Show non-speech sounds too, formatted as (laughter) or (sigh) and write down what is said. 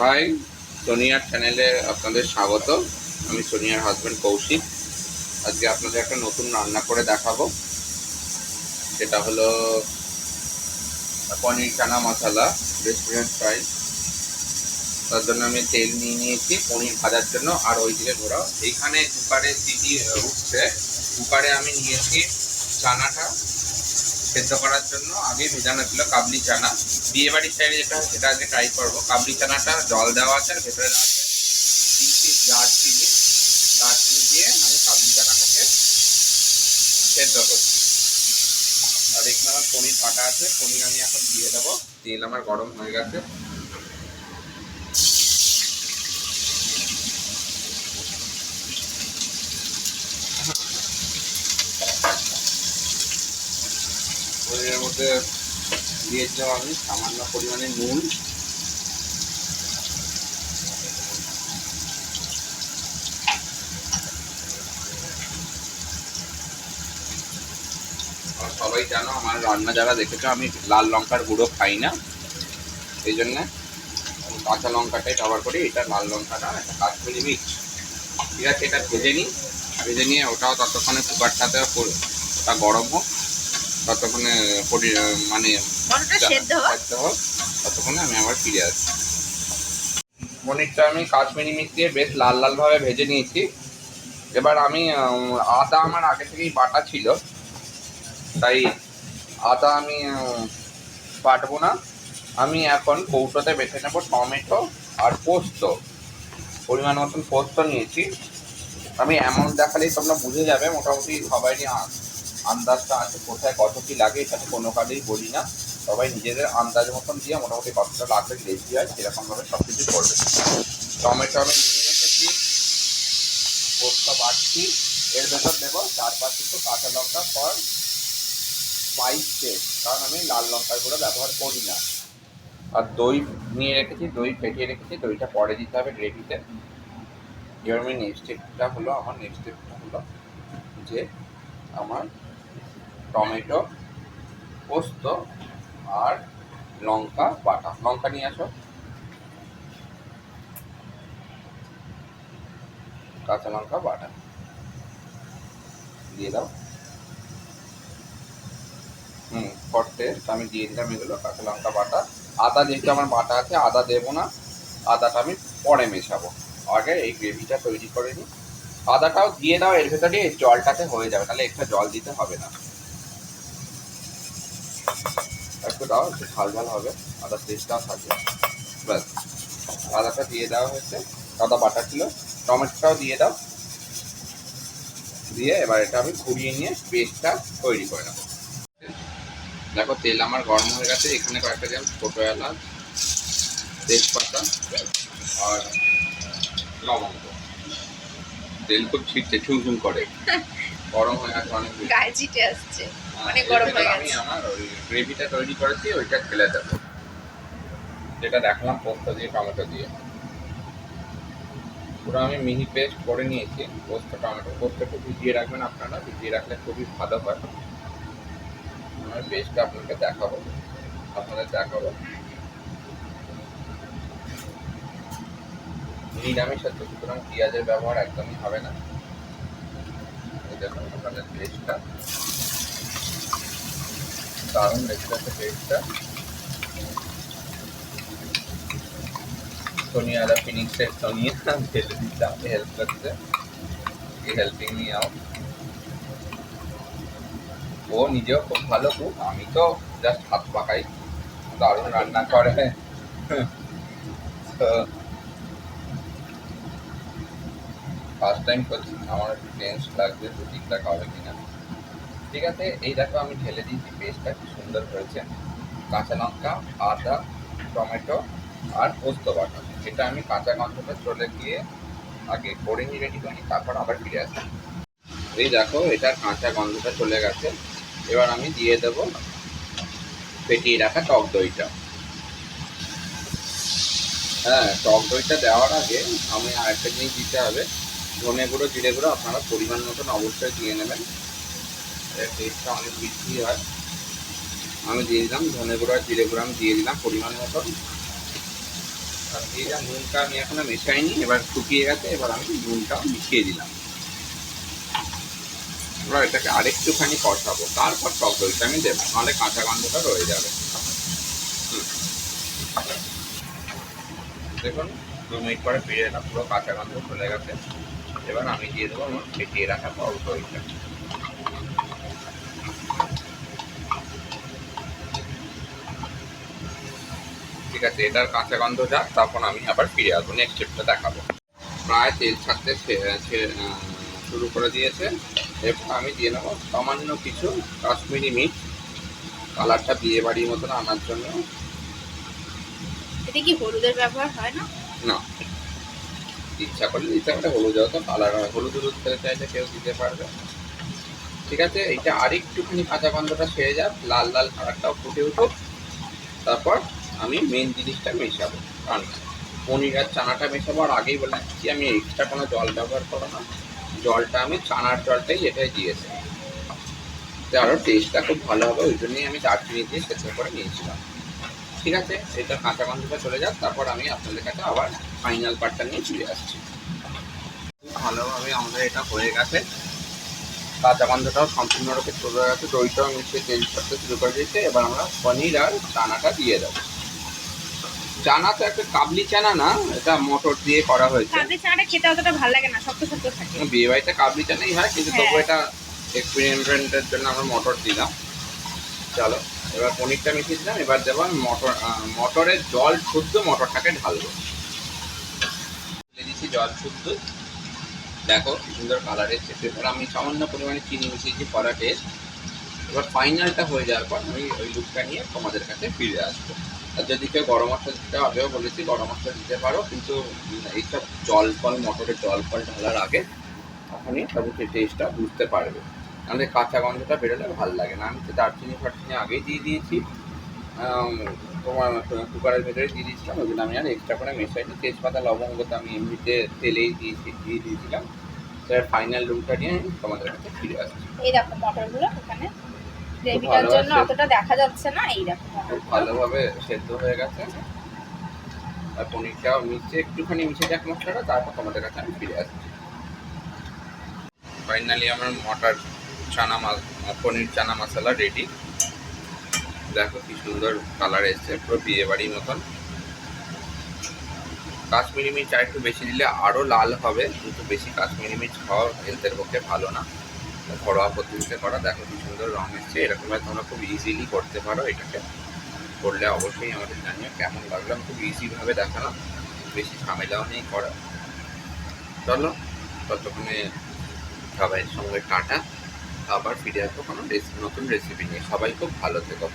High সোনিয়ার চ্যানেলে আপনাদের স্বাগত। আমি সোনিয়ার হাজব্যান্ড কৌশিক। আজকে আপনাদের একটা নতুন রান্না করে দেখাবো। সেটা হলো পনির চানা মশলা রেস্টুরেন্ট ফ্রাই তার জন্য আমি তেল নিয়ে নিয়েছি পনির ভাজার জন্য। আর ওই দিকে ঘোরা এইখানে কুকারে সিটি উঠছে। কুকারে আমি নিয়েছি চানাটা। সেদ্ধ করার জন্য আগে ভেজানো ছিল কাবলি চানা। বিয়ে বাড়ির সাইডে যেটা হয় সেটা আগে ট্রাই করব। কাবলি চানাটা জল দেওয়া আছে, আর ভেতরে দেওয়া আছে তিন পিস দারচিনি। দারচিনি দিয়ে আমি কাবলি চানাটাকে সেদ্ধ করছি। আর এখানে আমার পনির কাটা আছে, পনির আমি এখন দিয়ে দেবো। তেল আমার গরম হয়ে গেছে। মধ্যে দিয়েছিলাম আমি সামান্য পরিমাণে নুন। সবাই জানো, আমার রান্না যারা দেখেছ, আমি লাল লঙ্কার গুঁড়ো খাই না। সেই জন্যে কাঁচা লঙ্কাটাই ব্যবহার করি, এটা লাল লঙ্কাটা একটা কাশ্মীরি মিক্স ঠিক আছে, এটা ভেজে নিই। ভেজে নিয়ে ওটাও ততক্ষণে কুকারটাতে ওটা গরম হোক। ততক্ষণে মানে সেদ্ধ হোক ততক্ষণে আমি আবার ফিরে আসছি পনিরটা আমি কাশ্মীরি মিক্স দিয়ে বেশ লাল লালভাবে ভেজে নিয়েছি। এবার আমি আদা আমার আগে থেকেই বাটা ছিল। তাই আদা আমি বাটবো না। আমি এখন কৌটোতে বেছে নেব টমেটো আর পোস্ত। পরিমাণ মতন পোস্ত নিয়েছি। আমি এমন দেখালেই তোমরা বুঝে যাবে মোটামুটি সবারই আ- আন্দাজটা আছে, কোথায় কত কি লাগে এটাতে কোনো কাজেই বলি না। সবাই নিজেদের আন্দাজ মতন দিয়ে মোটামুটি কতটা লাগবে গ্রেভি হয়, সেরকমভাবে সব কিছু করবে। টমেটো আমি নিয়ে রেখেছি, পোস্ত বাটছি। এর ভেতর দেবো চার পাঁচ একটু কাঁচা লঙ্কা ফর স্পাইস টেস্ট কারণ আমি লাল লঙ্কার গুঁড়ো ব্যবহার করি না। আর দই নিয়ে রেখেছি, দই ফেটিয়ে রেখেছি, দইটা পরে দিতে হবে গ্রেভিতে। এবার আমি নেক্সট স্টেপটা হলো, আমার নেক্সট স্টেপটা হলো যে আমার টমেটো, পোস্ত আর লঙ্কা বাটা। লঙ্কা নিয়ে আসো। কাঁচা লঙ্কা, বাটা। দিয়ে দাও। হুম ফটতে আমি দিয়ে দিলাম এগুলো, কাঁচা লঙ্কা, বাটা। আদা যেহেতু আমার বাটা আছে, আদা দেবো না। আদাটা আমি পরে মেশাবো। আগে এই গ্রেভিটা তৈরি করে নিই। আদাটাও দিয়ে দাও, এর ভেতরে জলটাতে হয়ে যাবে, তাহলে একটা জল দিতে হবে না। দাও একটু ঝাল ঝাল হবে আদার টেস্টটাও থাকবে ব্যাস আদাটা দিয়ে দেওয়া হয়েছে আদা বাটা ছিল টমেটোটাও দিয়ে দাও। দিয়ে এবার এটা আমি ঘুরিয়ে নিয়ে পেস্টটা তৈরি করে নেব। দেখো তেল আমার গরম হয়ে গেছে এখানে কয়েকটা দিলাম ছোটো এলাচ তেজপাতা আর লবঙ্গ। তেল খুব ছিটছে ঝুমঝুম করে। (laughs) গরম হয়ে গেছে অনেক। গায়ে চিটে আসছে। অনেক গরম হয়ে আমি গেছে। আমার ওই গ্রেভিটা তৈরি করেছি ওইটা ঢেলে দেবো যেটা দেখলাম পোস্ত দিয়ে টমেটো দিয়ে। পুরো আমি মিহি পেস্ট করে নিয়েছি পোস্ত টমেটো। পোস্ত একটু ভিজিয়ে রাখবেন আপনারা ভিজিয়ে রাখলে খুবই ভালো হয়। আমার পেস্টটা আপনাকে দেখাবো আপনাদের দেখাবো। নিরামিষ হচ্ছে সুতরাং পেঁয়াজের ব্যবহার একদমই হবে না। দেখুন আপনাদের পেস্টটা। দারুণ দেখতে আছে পেস্টটা সোনিয়া দা ফিনিক্স এর সোনিয়া ঢেলে দিচ্ছে আমাকে হেল্প করছে হেল্পিং মি আউট ও নিজেও খুব ভালো কুক আমি তো জাস্ট হাত পাকাই। দারুণ রান্না করে। তো ফার্স্ট টাইম করছি, আমার একটু টেন্স লাগবে, তো ঠিকঠাক হবে কিনা। ঠিক আছে এই দেখো আমি ঢেলে দিয়েছি পেস্টটা, কি সুন্দর হয়েছে। কাঁচা লঙ্কা, আদা, টমেটো আর পোস্ত বাটা। এটা আমি কাঁচা গন্ধটা চলে গিয়ে আগে করে নিয়ে রেডি করি তারপর আবার ফিরে আসি এই দেখো, এটার কাঁচা গন্ধটা চলে গেছে। এবার আমি দিয়ে দেবো ফেটিয়ে রাখা টক দইটা। হ্যাঁ টক দইটা দেওয়ার আগে আমি আরেকটা জিনিস দিতে হবে। ধনে গুঁড়ো, জিরে গুঁড়ো আপনারা পরিমাণ মতন অবশ্যই দিয়ে নেবেন। টেস্টটা অনেক বৃদ্ধি হয়। আমি দিয়ে দিলাম ধনে গুঁড়া, জিরে গুঁড়া, আমি দিয়ে দিলাম পরিমাণ মতন। আর এই যা নুনটা আমি এখনও মেশাইনি, এবার শুকিয়ে গেছে, এবার আমি নুনটা মিশিয়ে দিলাম। এবার এটাকে আরেকটুখানি কষাবো, তারপর টক দইটা আমি দেবো, নাহলে কাঁচা গন্ধটা রয়ে যাবে। দেখুন, দু মিনিট পরে ফিরে এলাম, পুরো কাঁচা গন্ধ চলে গেছে। এবার আমি দিয়ে দেবো আমার ফেটিয়ে রাখা টক দইটা আছে এটার কাঁচা গন্ধ যাক তখন আমি আবার ফিরে আসব নেক্সট স্টেপটা দেখাবো। প্রায় তেল ছাড়তে শুরু করে দিয়েছে। এরপর আমি দিয়ে নেব সামান্য কিছু কাশ্মীরি মিট কালারটা বিয়ে বাড়ির মতন আনার জন্য। এতে কি হলুদের ব্যবহার হয় না? না। ইচ্ছা করলে দিতে পারে হলুদ হয়তো কালার হয়। হলুদ হলুদ খেতে চাইলে কেউ দিতে পারবে। ঠিক আছে এইটা আরেকটুখানি কাঁচা গন্ধটা সেরে যাক লাল লাল কালারটাও ফুটে উঠুক। তারপর আমি মেন জিনিসটা মেশাবো। কারণ পনির আর চানাটা মেশাবো আর আগেই বলে দিচ্ছি আমি এক্সট্রা কোনো জল ব্যবহার করো না। জলটা আমি চানার জলটাই এটাই দিয়েছি আরও টেস্টটা খুব ভালো হবে, ওই জন্যই আমি দারচিনি দিয়ে সেদ্ধ করে নিয়েছিলাম। ঠিক আছে? এটা কাঁচা গন্ধটা চলে যাক, তারপর আমি আপনাদের কাছে আবার ফাইনাল পার্টটা নিয়ে ফিরে আসছি। ভালোভাবে আমাদের এটা হয়ে গেছে। কাঁচা গন্ধটাও সম্পূর্ণরূপে চলে গেছে। দইটাও মিশিয়ে তেল ছাড়তে শুরু করে দিয়েছে। এবার আমরা পনির আর চানাটা দিয়ে দেবো। চানা তো একটা কাবলি চানা না এটা মটর দিয়ে করা হয়েছে। কাঁচা চানাটা খেতে অতটা ভালো লাগে না শক্ত শক্ত থাকে। বিয়ে বাড়িতে কাবলি চানাই হয় কিন্তু তবু হ্যাঁ। এটা এক্সপেরিমেন্টের জন্য আমরা মটর দিলাম। চলো এবার পনিরটা মিশিয়ে দিলাম এবার দেবো মটর মটরের জল শুদ্ধ মটরটাকে ঢালবো। ঢেলে দিচ্ছি জল শুদ্ধ। দেখো সুন্দর কালার এসছে এবার আমি সামান্য পরিমাণে চিনি মিশিয়েছি কড়া টেস্ট এবার ফাইনালটা হয়ে যাওয়ার পর আমি ওই লুকটা নিয়ে তোমাদের কাছে ফিরে আসব। আর যদি কেউ গরম মশলা দিতে আগেও বলেছি গরম মশলা দিতে পারো, কিন্তু এইসব জল ফল মটরের জল ফল ঢালার আগে তখনই তবে সেই টেস্টটা বুঝতে পারবে আমাদের কাঁচা গন্ধটা বেরোলে ভালো লাগে না। আমি তো দারচিনি ফারচিনি আগেই দিয়ে দিয়েছি। তোমার কুকারের ভেতরে দিয়ে দিয়েছিলাম। ওই জন্য আমি আর এক্সট্রা করে মেশাইনি তেজপাতা, লবঙ্গ তো আমি এমনিতে তেলেই দিয়েছি, দিয়ে দিয়েছিলাম। স্যার ফাইনাল লুকটা নিয়ে আমি তোমাদের কাছে ফিরে আসছি। এই দেখো, মটরগুলো এখানে গ্রেভিটার জন্য। অতটা দেখা যাচ্ছে না এই দেখো ভালোভাবে সেদ্ধ হয়ে গেছে। আর পনিরটাও মিশে একটুখানি মিশে যাক মশলাটা তারপর তোমাদের কাছে আমি ফিরে আসছি। ফাইনালি আমার মটর চানা পনির চানা মশলা রেডি দেখো কি সুন্দর কালার এসছে পুরো বিয়ে বাড়ির মতন। কাশ্মীরি মির্চ আর একটু বেশি দিলে আরও লাল হবে কিন্তু বেশি কাশ্মীরি মির্চ খাওয়া হেলথের পক্ষে ভালো না। ঘরোয়া পদ্ধতিতে করা, দেখো কি সুন্দর রং এসছে। এরকমভাবে তোমরা খুব ইজিলি করতে পারো এটাকে। করলে অবশ্যই আমাদের জানিও কেমন লাগল। আমি খুব ইজিভাবে দেখালাম। বেশি ঝামেলাও নেই করা। চলো, ততক্ষণে সবাই সঙ্গে টাটা। আবার ফিরে আসব কোনো নতুন রেসিপি নিয়ে। সবাই খুব ভালো থেকো।